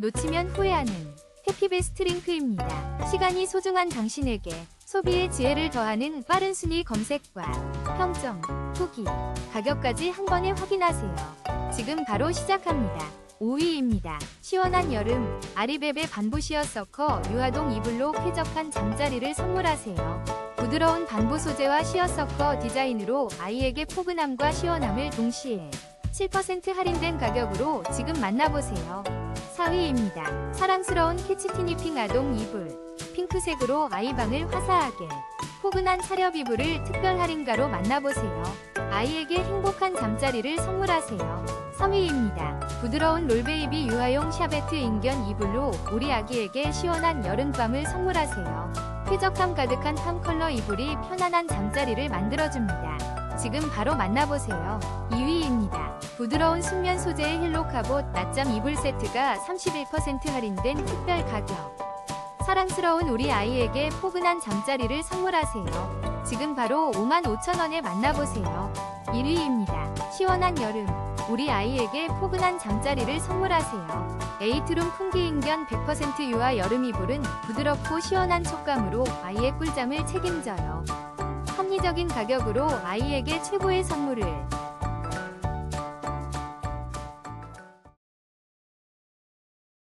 놓치면 후회하는 해피베스트 링크입니다. 시간이 소중한 당신에게 소비의 지혜를 더하는 빠른 순위 검색과 평점, 후기, 가격까지 한 번에 확인하세요. 지금 바로 시작합니다. 5위입니다. 시원한 여름 아리베베 반부 시어 서커 유화동 이불로 쾌적한 잠자리를 선물하세요. 부드러운 반부 소재와 시어 서커 디자인으로 아이에게 포근함과 시원함을 동시에 7% 할인된 가격으로 지금 만나보세요. 4위입니다. 사랑스러운 캐치티니핑 아동 이불 핑크색으로 아이방을 화사하게 포근한 차렵 이불을 특별 할인가로 만나보세요. 아이에게 행복한 잠자리를 선물하세요. 3위입니다. 부드러운 롤베이비 유아용 샤베트 인견 이불로 우리 아기에게 시원한 여름밤을 선물하세요. 쾌적함 가득한 팜 컬러 이불이 편안한 잠자리를 만들어줍니다. 지금 바로 만나보세요. 2위입니다. 부드러운 순면 소재의 힐로카봇 낮잠 이불 세트가 31% 할인된 특별 가격. 사랑스러운 우리 아이에게 포근한 잠자리를 선물하세요. 지금 바로 55,000원에 만나보세요. 1위입니다. 시원한 여름. 우리 아이에게 포근한 잠자리를 선물하세요. 에이트룸 풍기인견 100% 유아 여름 이불은 부드럽고 시원한 촉감으로 아이의 꿀잠을 책임져요. 합리적인 가격으로 아이에게 최고의 선물을